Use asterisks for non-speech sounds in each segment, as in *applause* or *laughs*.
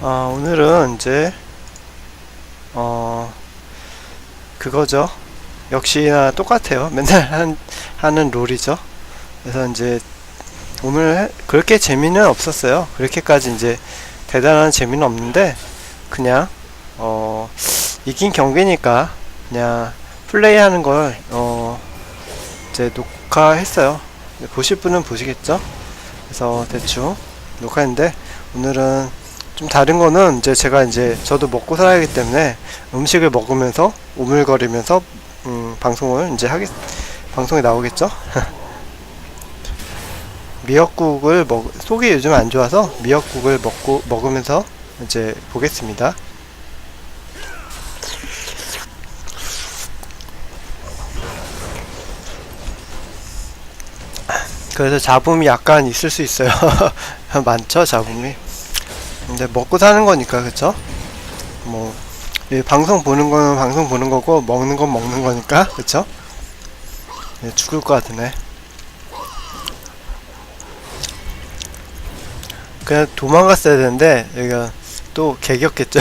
어, 오늘은 이제 어 그거죠. 역시나 똑같아요. *laughs* 맨날 한, 하는 롤이죠. 그래서 이제 오늘 해- 그렇게 재미는 없었어요. 그렇게까지 이제 대단한 재미는 없는데 그냥 어 이긴 경기니까 그냥 플레이하는 걸 어 이제 녹화했어요. 보실 분은 보시겠죠? 그래서 대충 녹화했는데 오늘은 좀 다른 거는 이제 제가 이제 저도 먹고 살아야 하기 때문에 음식을 먹으면서 오물거리면서 음, 방송을 이제 하겠 방송에 나오겠죠? *laughs* 미역국을 먹 속이 요즘 안 좋아서 미역국을 먹고 먹으면서 이제 보겠습니다. 그래서 잡음이 약간 있을 수 있어요. *laughs* 많죠, 잡음이. 근데 먹고 사는 거니까, 그쵸? 뭐, 이 방송 보는 거는 방송 보는 거고, 먹는 건 먹는 거니까, 그쵸? 예, 죽을 것 같으네. 그냥 도망갔어야 되는데, 여기가 또 개겼겠죠?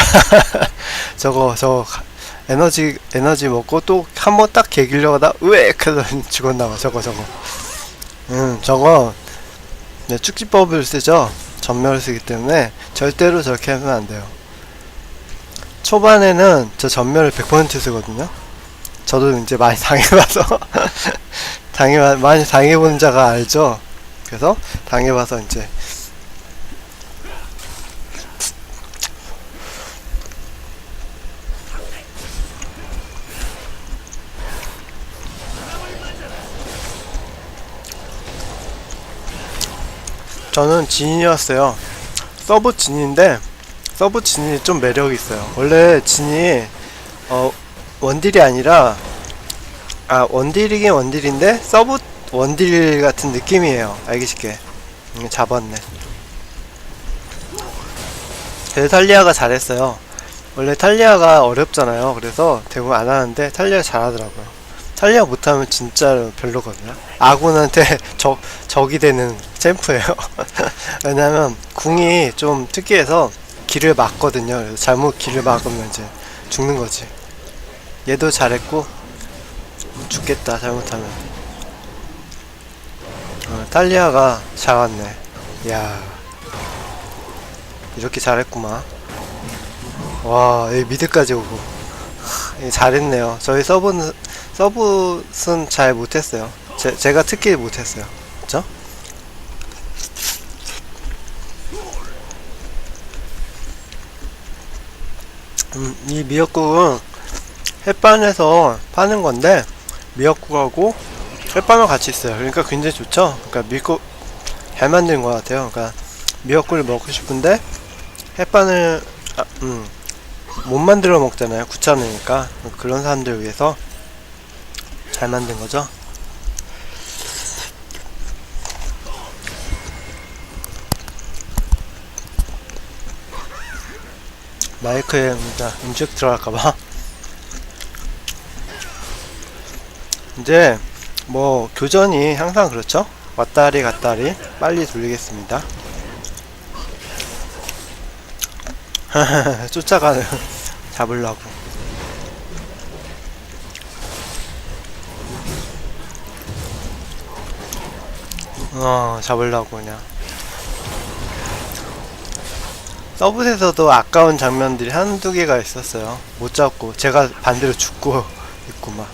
*laughs* 저거, 저거, 가- 에너지, 에너지 먹고 또 한 번 딱 개기려고 하다, 으액! 해서 *laughs* 죽었나봐, 저거, 저거. 음, 저거, 네, 축지법을 쓰죠? 전멸을 쓰기 때문에 절대로 저렇게 하면 안 돼요. 초반에는 저 전멸을 100% 쓰거든요. 저도 이제 많이 *laughs* 당해봐서 당해 많이 당해본 자가 알죠. 그래서 당해봐서 이제 저는 진이었어요. 서브 진인데 서브 진이 좀 매력이 있어요. 원래 진이 어 원딜이 아니라 아 원딜이긴 원딜인데 서브 원딜 같은 느낌이에요. 알기 쉽게 음, 잡았네. 그래서 탈리아가 잘했어요. 원래 탈리아가 어렵잖아요. 그래서 대부분 안 하는데 탈리아 잘하더라고요. 탈리아 못하면 진짜 별로거든요. 아군한테 *laughs* 적, 적이 되는 챔프예요. *laughs* 왜냐면 궁이 좀 특이해서 길을 막거든요. 잘못 길을 막으면 이제 죽는 거지. 얘도 잘했고 죽겠다 잘못하면. 어, 탈리아가 잘 왔네. 야 이렇게 잘했구만. 와, 여기 미드까지 오고. *laughs* 예, 잘했네요. 저희 서브는 서브는 잘 못했어요. 제, 제가 특히 못했어요. 그쵸? 음, 이 미역국은 햇반에서 파는 건데 미역국하고 햇반을 같이 있어요. 그러니까 굉장히 좋죠. 그러니까 미국 잘 만든 것 같아요. 그러니까 미역국을 먹고 싶은데 햇반을 아, 음, 못 만들어 먹잖아요. 귀찮으니까 그런 사람들 위해서 잘 만든 거죠. 마이크에 음식 들어갈까봐. 이제 뭐 교전이 항상 그렇죠. 왔다리 갔다리 빨리 돌리겠습니다. *laughs* 쫓아가는 *laughs* 잡으려고. 어, 잡으려고 그냥. 서브에서도 아까운 장면들이 한두 개가 있었어요. 못 잡고, 제가 반대로 죽고 *laughs* 있고 막.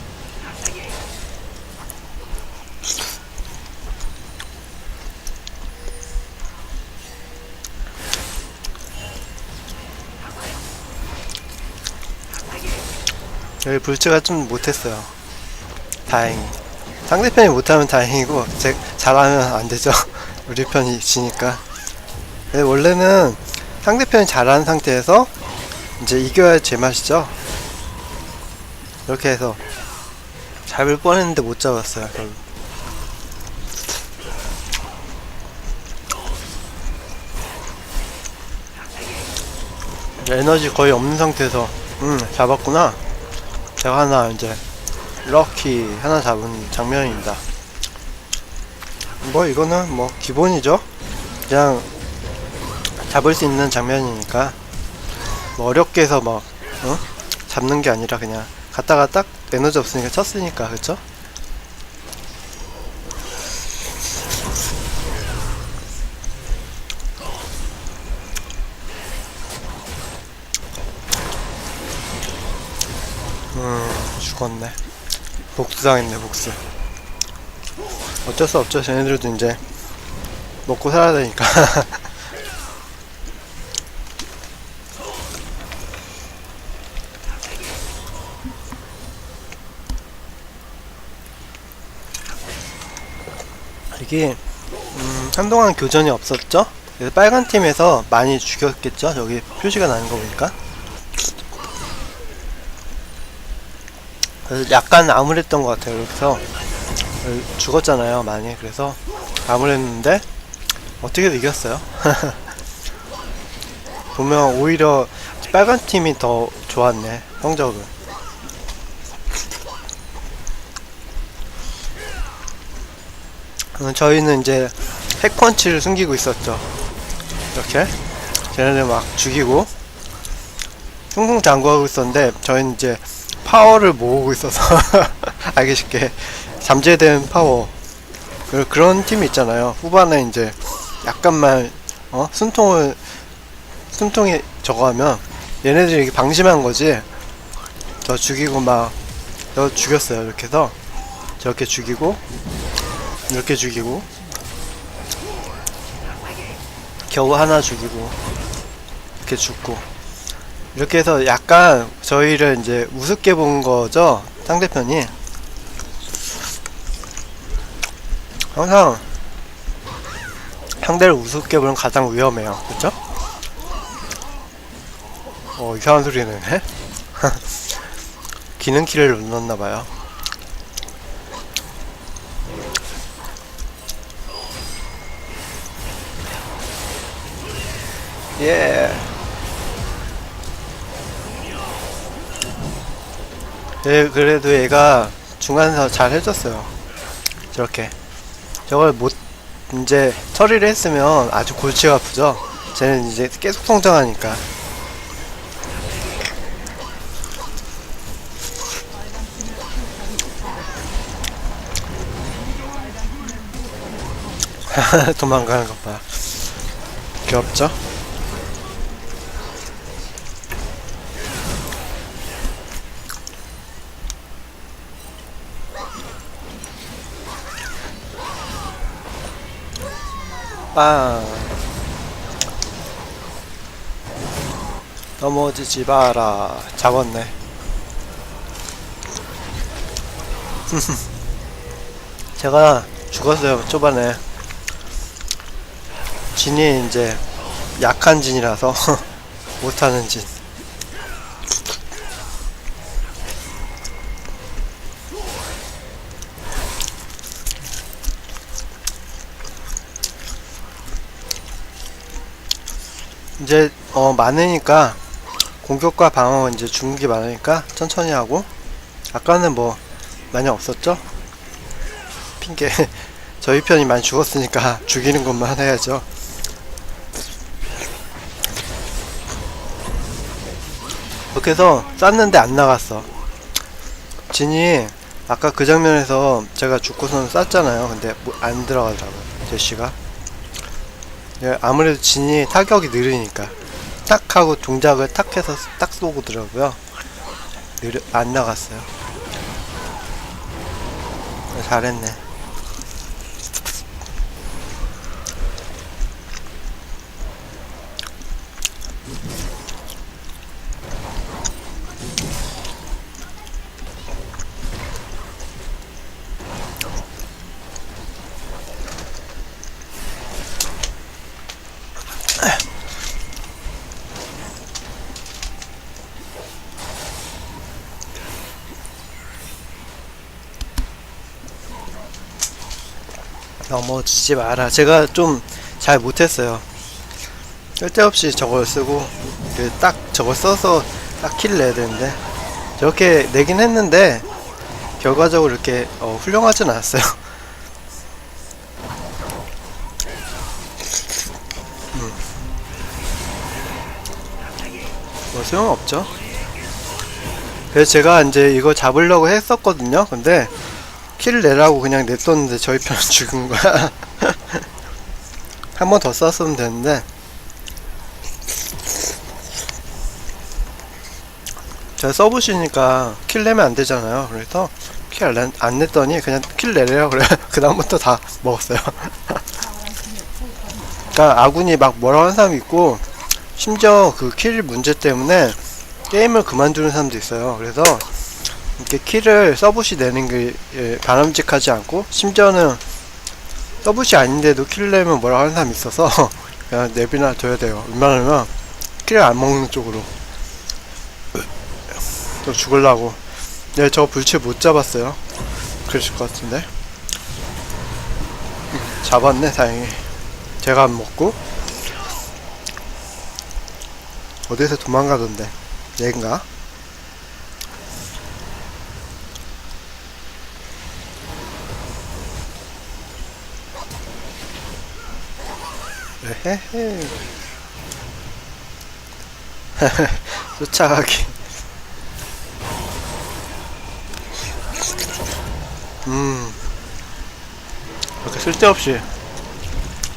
여기 불치가 좀 못했어요. 다행히. 상대편이 못하면 다행이고, 제, 잘하면 안 되죠. *laughs* 우리 편이 지니까. 근데 원래는 상대편이 잘하는 상태에서 이제 이겨야 제맛이죠. 이렇게 해서 잡을 뻔했는데 못 잡았어요. 결국. 에너지 거의 없는 상태에서 음 잡았구나. 제가 하나 이제 럭키 하나 잡은 장면입니다. 뭐 이거는 뭐 기본이죠. 그냥 잡을 수 있는 장면이니까 뭐 어렵게 해서 막 어? 잡는 게 아니라 그냥 갔다가 딱 에너지 없으니까 쳤으니까 그쵸? 복수당했네 복수 어쩔 수 없죠 쟤네들도 이제 먹고 살아야 되니까 *laughs* 이게 음, 한동안 교전이 없었죠? 그래서 빨간 팀에서 많이 죽였겠죠? 여기 표시가 나는 거 보니까 그래서 약간 암울했던 것 같아요. 그래서 죽었잖아요, 많이. 그래서 암울했는데 어떻게 이겼어요? *laughs* 보면 오히려 빨간 팀이 더 좋았네, 성적은. 음, 저희는 이제 핵펀치를 숨기고 있었죠. 이렇게 쟤네들 막 죽이고 승승장구하고 있었는데 저희는 이제 파워를 모으고 있어서 *laughs* 알기 쉽게 잠재된 파워 그- 그런 팀이 있잖아요. 후반에 이제 약간만 어 숨통을 숨통에 저거 하면 얘네들이 이렇게 방심한 거지. 저 죽이고 막 저 죽였어요. 이렇게 해서 저렇게 죽이고 이렇게 죽이고 겨우 하나 죽이고 이렇게 죽고 이렇게 해서 약간 저희를 이제 우습게 본 거죠 상대편이 항상 상대를 우습게 보면 가장 위험해요 그쵸? 어 이상한 소리 내네 *laughs* 기능키를 눌렀나봐요 예. 예, 그래도 얘가 중간에서 잘 해줬어요. 저렇게. 저걸 못, 이제 처리를 했으면 아주 골치가 아프죠? 쟤는 이제 계속 성장하니까. *laughs* 도망가는 것 봐. 귀엽죠? 빵 넘어지지 마라. 잡았네. *laughs* 제가 죽었어요 초반에. 진이 이제 약한 진이라서 *laughs* 못하는 진 이제 어 많으니까 공격과 방어 이제 중국이 많으니까 천천히 하고 아까는 뭐 많이 없었죠? 핑계 *laughs* 저희 편이 많이 죽었으니까 *laughs* 죽이는 것만 해야죠. 그렇게 해서 쐈는데 안 나갔어. 진이 아까 그 장면에서 제가 죽고선 쐈잖아요. 근데 뭐안 들어가더라고요. 제시가. 예, 아무래도 진이 타격이 느리니까 탁 하고 동작을 탁 해서 딱 쏘고더라고요. 느려, 안 나갔어요. 잘했네. 넘어지지 마라. 제가 좀 잘 못했어요. 쓸데없이 저걸 쓰고 그딱 저걸 써서 딱 킬을 내야 되는데 저렇게 내긴 했는데 결과적으로 이렇게 어, 훌륭하진 않았어요. *laughs* 음. 뭐뭐 소용없죠. 그래서 제가 이제 이거 잡으려고 했었거든요. 근데 킬 내라고 그냥 냈었는데 저희 편 *laughs* 죽은 거야. 한 번더 썼으면 되는데 제가 써보시니까 킬 내면 안 되잖아요. 그래서 킬 안, 안 냈더니 그냥 킬 내래요. 그래 *laughs* 그 다음부터 다 먹었어요. *laughs* 그러니까 아군이 막 뭐라고 하는 사람이 있고 심지어 그 킬 문제 때문에 게임을 그만두는 사람도 있어요. 그래서 이렇게 키를 서브시 내는 게 예, 바람직하지 않고 심지어는 서브시 아닌데도 킬 내면 뭐라고 하는 사람이 있어서 *laughs* 그냥 내비나 둬야 돼요. 웬만하면 킬을 안 먹는 쪽으로 또 죽을라고 네, 저 불치 못 잡았어요. 그러실 것 같은데 음, 잡았네 다행히 제가 안 먹고 어디서 도망가던데 얘인가? 헤헤 *laughs* 쫓아가기. 음. 이렇게 쓸데없이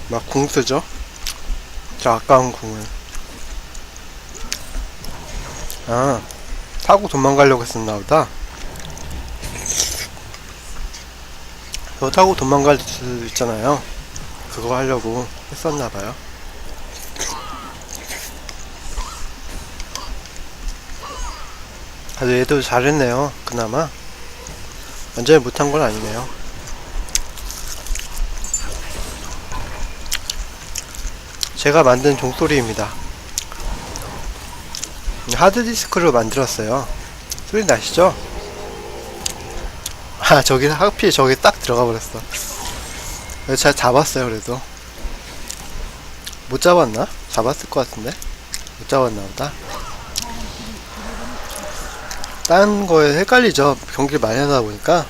막 궁 쓰죠? 저 아까운 궁을. 아 타고 도망가려고 했었나 보다. 저 타고 도망갈 수 있잖아요. 그거 하려고 했었나봐요. 아주 얘도 잘했네요 그나마. 완전히 못한 건 아니네요. 제가 만든 종소리입니다. 하드디스크로 만들었어요. 소리 나시죠? 아 저기 하필 저기 딱 들어가 버렸어. 잘 잡았어요 그래도 못 잡았나? 잡았을 것 같은데? 못 잡았나 보다. 딴 거에 헷갈리죠. 경기를 많이 하다 보니까.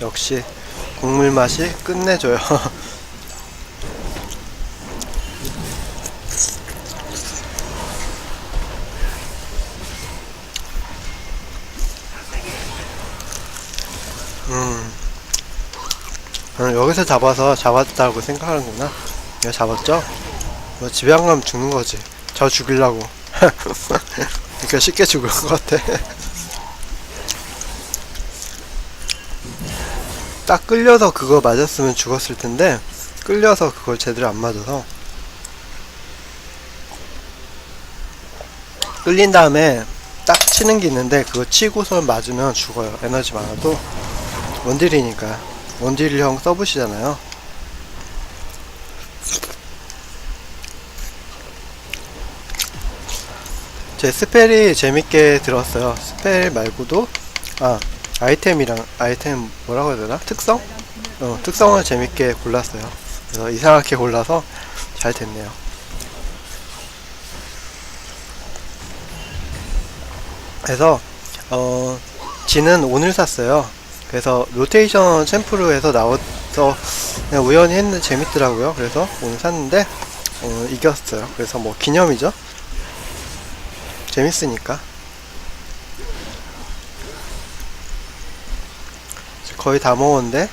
역시 국물 맛이 끝내줘요 *laughs* 음. 음, 여기서 잡아서 잡았다고 생각하는구나. 내가 잡았죠? 뭐 집에 안 가면 죽는 거지. 저 죽이려고. *laughs* 그러니까 쉽게 죽을 것 같아. *laughs* 딱 끌려서 그거 맞았으면 죽었을 텐데 끌려서 그걸 제대로 안 맞아서 끌린 다음에 딱 치는 게 있는데 그거 치고서 맞으면 죽어요. 에너지 많아도 원딜이니까 원딜형 써보시잖아요. 제 스펠이 재밌게 들었어요. 스펠 말고도 아 아이템이랑 아이템 뭐라고 해야 되나? 특성? 어 특성을 재밌게 골랐어요. 그래서 이상하게 골라서 잘 됐네요. 그래서 어 지는 오늘 샀어요 그래서 로테이션 챔프로 해서 나와서 우연히 했는데 재밌더라고요. 그래서 오늘 샀는데 어, 이겼어요. 그래서 뭐 기념이죠. 재밌으니까. 거의 다 먹었는데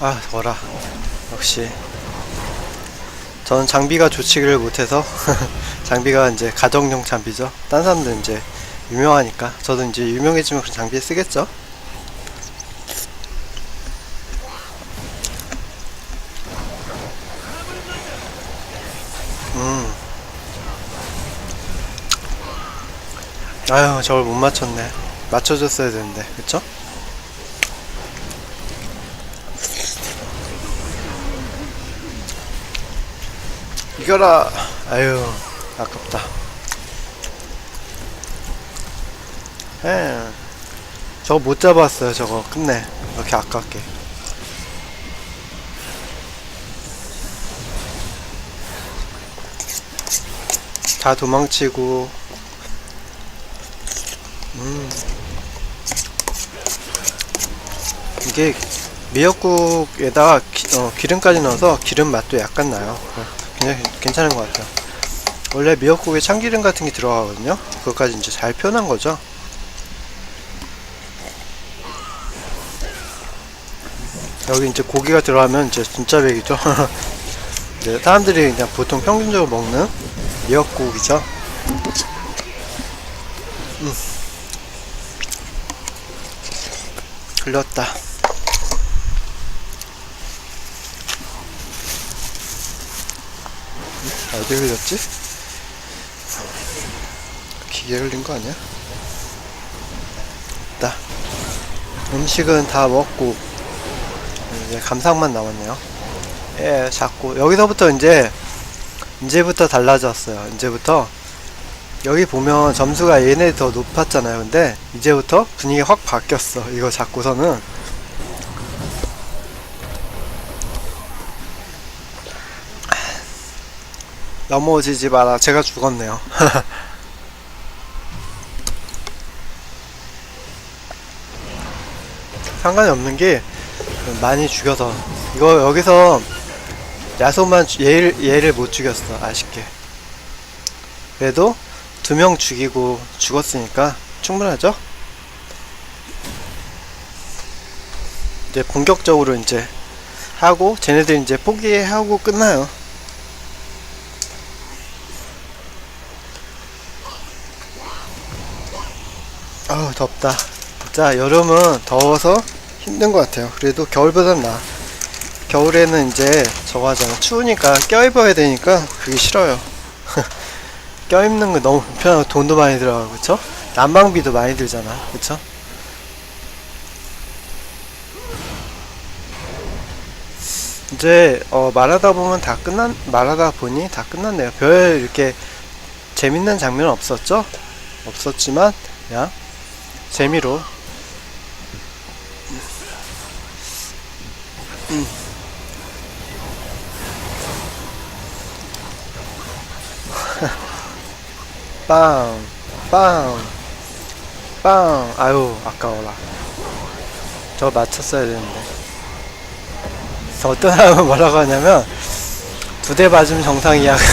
아 더라. 역시. 저는 장비가 좋지를 못해서 *laughs* 장비가 이제 가정용 장비죠. 딴 사람들은 이제 유명하니까. 저도 이제 유명해지면 그 장비 쓰겠죠. 음. 아유 저걸 못 맞췄네. 맞춰줬어야 되는데. 그쵸? 이거라. 아유 아깝다. 에 저거 못 잡았어요 저거. 끝내. 이렇게 아깝게. 다 도망치고. 음. 이게 미역국에다가 기, 어, 기름까지 넣어서 기름 맛도 약간 나요. 어, 굉장히 괜찮은 것 같아요. 원래 미역국에 참기름 같은 게 들어가거든요. 그것까지 이제 잘 표현한 거죠? 여기 이제 고기가 들어가면 이제 진짜 백이죠? 이제 *laughs* 사람들이 그냥 보통 평균적으로 먹는 미역국이죠? 음. 흘렸다 어디 흘렸지? 기계 흘린 거 아니야? 있다. 음식은 다 먹고 이제 감상만 남았네요. 예, 자꾸 여기서부터 이제 이제부터 달라졌어요. 이제부터 여기 보면 점수가 얘네 더 높았잖아요. 근데 이제부터 분위기 확 바뀌었어. 이거 잡고서는 넘어지지 마라. 제가 죽었네요. *laughs* 상관이 없는 게 많이 죽여서 이거 여기서 야소만 주- 얘를 얘를 못 죽였어 아쉽게 그래도 두 명 죽이고 죽었으니까 충분하죠 이제 본격적으로 이제 하고 쟤네들 이제 포기하고 끝나요 덥다. 진짜 여름은 더워서 힘든 것 같아요. 그래도 겨울보단 나. 겨울에는 이제 저거 하잖아. 추우니까 껴입어야 되니까 그게 싫어요. *laughs* 껴입는 거 너무 불편하고 돈도 많이 들어가고 그쵸? 난방비도 많이 들잖아. 그쵸? 이제 어, 말하다 보면 다 끝난 말하다 보니 다 끝났네요. 별 이렇게 재밌는 장면은 없었죠? 없었지만 그냥 재미로 음. *laughs* 빵, 빵, 빵. 아유, 아까워라. 저 맞췄어야 되는데. 어떤 사람은 뭐라고 하냐면, 두 대 맞으면 정상이야. *laughs*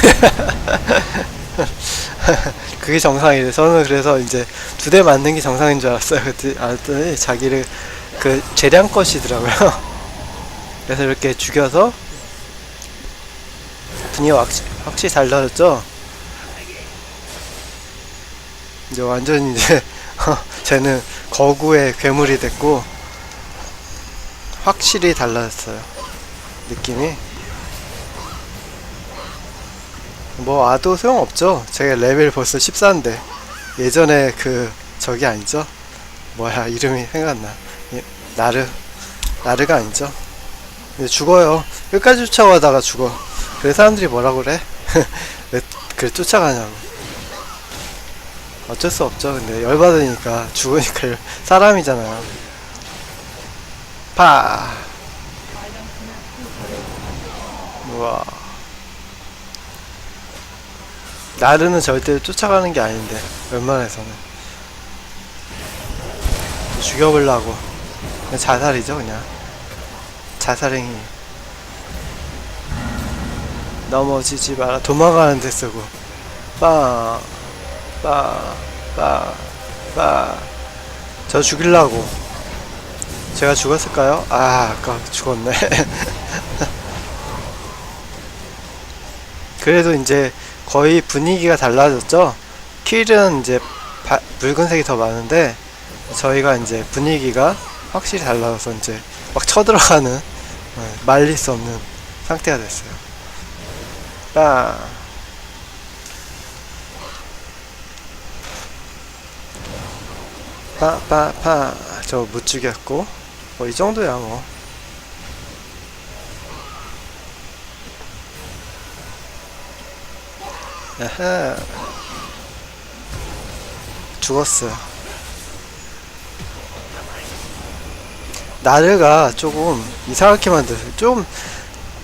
*laughs* 그게 정상이래. 저는 그래서 이제 두 대 맞는 게 정상인 줄 알았어요. 알았더니 자기를 그 재량 것이더라고요. *laughs* 그래서 이렇게 죽여서 분위기가 확, 확실히 달라졌죠. 이제 완전 이제 *laughs* 쟤는 거구의 괴물이 됐고 확실히 달라졌어요. 느낌이. 뭐 와도 소용없죠. 제가 레벨 벌써 14인데 예전에 그 저기 아니죠? 뭐야 이름이 생각나. 예, 나르 나르가 아니죠? 근데 죽어요. 끝까지 쫓아가다가 죽어. 그래 사람들이 뭐라 그래? *laughs* 왜 그래 쫓아가냐고. 어쩔 수 없죠. 근데 열받으니까 죽으니까 열- *laughs* 사람이잖아요. 파. 우와. 나르는 절대 쫓아가는 게 아닌데 웬만해서는 죽여보려고 그냥 자살이죠 그냥 자살행위 넘어지지 마라 도망가는 데 쓰고 빵 빠, 빠, 빠. 저 죽일라고. 제가 죽었을까요? 아, 아까 죽었네. *laughs* 그래도 이제 거의 분위기가 달라졌죠? 킬은 이제 바, 붉은색이 더 많은데, 저희가 이제 분위기가 확실히 달라져서 이제 막 쳐들어가는, 네, 말릴 수 없는 상태가 됐어요. 빵. 파파파 저못 죽였고 뭐 이 정도야 뭐 아하. 죽었어요. 나르가 조금 이상하게 만들어요. 좀,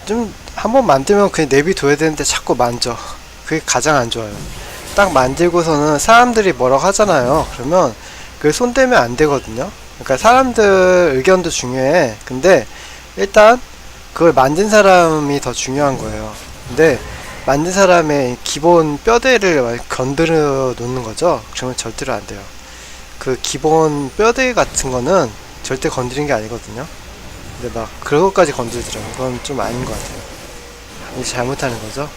좀, 한번 만들면 그냥 내비둬야 되는데 자꾸 만져. 그게 가장 안 좋아요. 딱 만들고서는 사람들이 뭐라고 하잖아요. 그러면 그 손대면 안 되거든요. 그러니까 사람들 의견도 중요해. 근데 일단 그걸 만든 사람이 더 중요한 거예요. 근데 만든 사람의 기본 뼈대를 건드려 놓는 거죠. 그러면 절대로 안 돼요. 그 기본 뼈대 같은 거는 절대 건드린 게 아니거든요. 근데 막 그런 것까지 건드리더라고요. 그건 좀 아닌 것 같아요. 이게 잘못하는 거죠.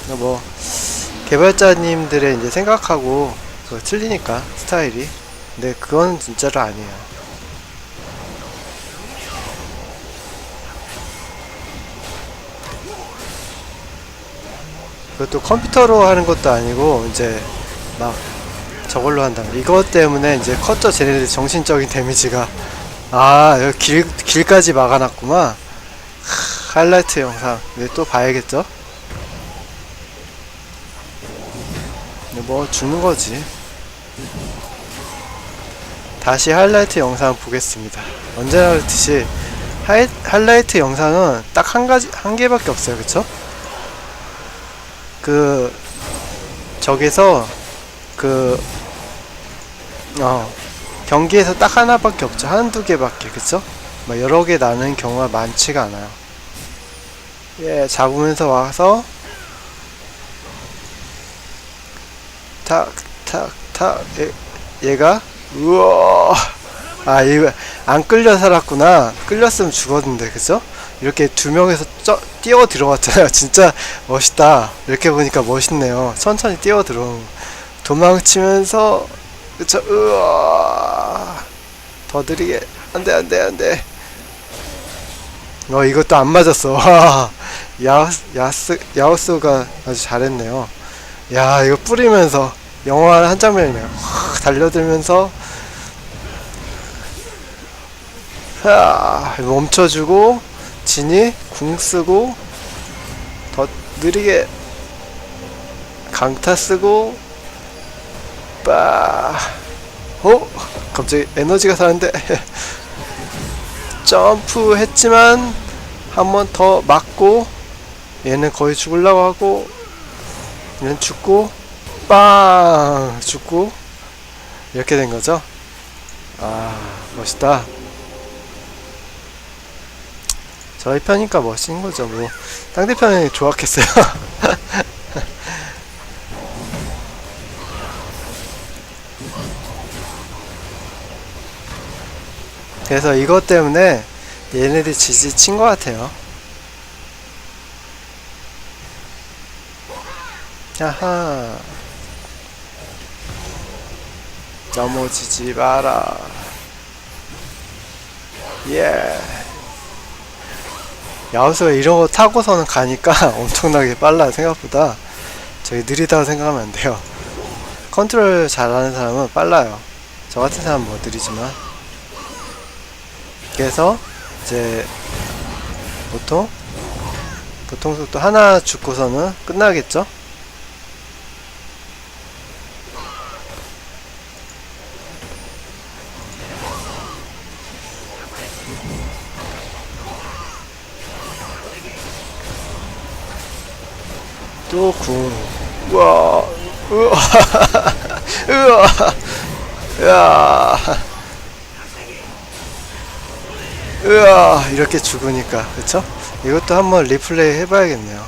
근데 뭐 개발자님들의 이제 생각하고 틀리니까 스타일이. 근데 그건 진짜로 아니에요. 그것도 컴퓨터로 하는 것도 아니고 이제 막 저걸로 한다. 이것 때문에 이제 컸죠. 쟤네들 정신적인 데미지가 아 여기 길 길까지 막아놨구만. 하, 하이라이트 영상 이제 또 봐야겠죠. 뭐 죽는 거지. 다시 하이라이트 영상 보겠습니다. 언제나 그렇듯이 하이, 하이라이트 영상은 딱 한 가지 한 개밖에 없어요, 그쵸? 그 저기서 그 어, 경기에서 딱 하나밖에 없죠. 한두 개밖에, 그쵸? 뭐 여러 개 나는 경우가 많지가 않아요. 예, 잡으면서 와서 탁, 탁, 탁, 얘, 얘가 우와, 아, 이거 안 끌려 살았구나. 끌렸으면 죽었는데, 그죠? 이렇게 두 명에서 쪄, 뛰어 들어왔잖아요. *laughs* 진짜 멋있다. 이렇게 보니까 멋있네요. 천천히 뛰어 거. 도망치면서 그쵸 으아 더 느리게 안 돼 안 돼 안 돼 어 이것도 안 맞았어 *laughs* 와 야스 야스 야우스가 아주 잘했네요 야 이거 뿌리면서 영화 한 장면이네요 확 달려들면서 하 멈춰주고 진이 궁 쓰고 더 느리게 강타 쓰고 빠. 어? 갑자기 에너지가 사는데 *laughs* 점프 했지만 한 번 더 맞고 얘는 거의 죽으려고 하고 얘는 죽고 빵 죽고 이렇게 된 거죠. 아 멋있다. 저희 편이니까 멋진 거죠. 뭐 상대편이 좋았겠어요. *laughs* 그래서 이것 때문에 얘네들이 지지친 것 같아요. 야하. 넘어지지 마라. 예. 야우스가 이런 거 타고서는 가니까 *laughs* 엄청나게 빨라 생각보다 저희 느리다고 생각하면 안 돼요. 컨트롤 잘하는 사람은 빨라요. 저 같은 사람은 뭐 느리지만. 그래서 이제 보통 보통 속도 하나 죽고서는 끝나겠죠? 또 궁. 우와. 우와. *laughs* 우와. 야. 으아 이렇게 죽으니까 그쵸? 이것도 한번 리플레이 해봐야겠네요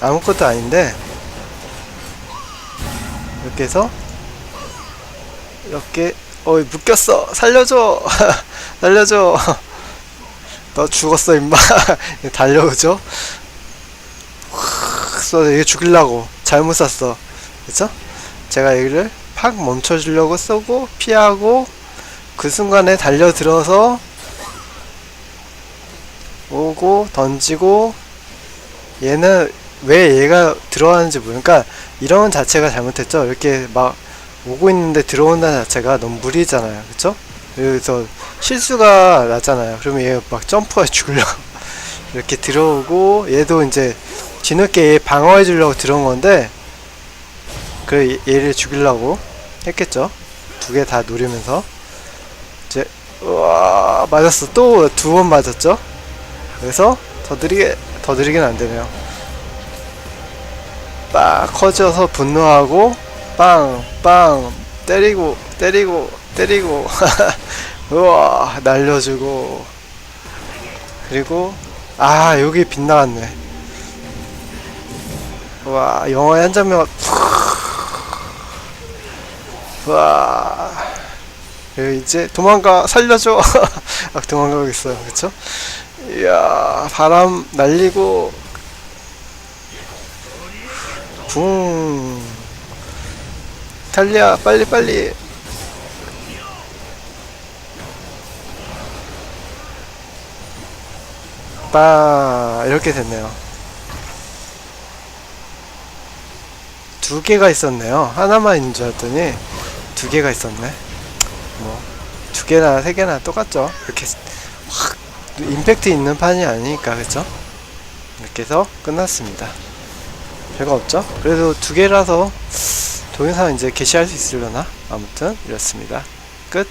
아무것도 아닌데 이렇게 해서 이렇게 어이 묶였어 살려줘 *laughs* 살려줘 *laughs* 너 죽었어 임마 달려오죠 확 쏘, 얘 죽이려고. 잘못 쐈어. 그쵸? 제가 여기를 팍 멈춰주려고 쏘고 피하고 그 순간에 달려들어서 오고 던지고 얘는 왜 얘가 들어가는지 모르 그러니까 이런 자체가 잘못했죠. 이렇게 막 오고 있는데 들어온다는 자체가 너무 무리잖아요. 그쵸? 그래서 실수가 나잖아요. 그러면 얘 막 점프해 죽으려고. *laughs* 이렇게 들어오고 얘도 이제 뒤늦게 얘 방어해 주려고 들어온 건데 그 얘- 얘를 죽이려고 했겠죠. 두 개 다 노리면서. 이제 우와 맞았어. 또 두 번 맞았죠. 그래서 더 느리게 더 느리게는 안 되네요. 빡 커져서 분노하고 빵빵 때리고 때리고 때리고. *laughs* 우와 날려주고. 그리고 아 여기 빗나갔네 와 영화의 한 장면. 와. 여기 이제 도망가 살려줘. *laughs* 아 도망가고 있어요. 그쵸? 이야 바람 날리고. 붕. 달려 빨리 빨리. 빠 이렇게 됐네요 두 개가 있었네요. 하나만 있는 줄 알았더니 두 개가 있었네. 뭐 두 개나 세 개나 똑같죠? 이렇게 확 임팩트 있는 판이 아니니까 그쵸? 이렇게 해서 끝났습니다. 별거 없죠? 그래도 두 개라서 동영상 이제 게시할 수 있으려나? 아무튼 이렇습니다. 끝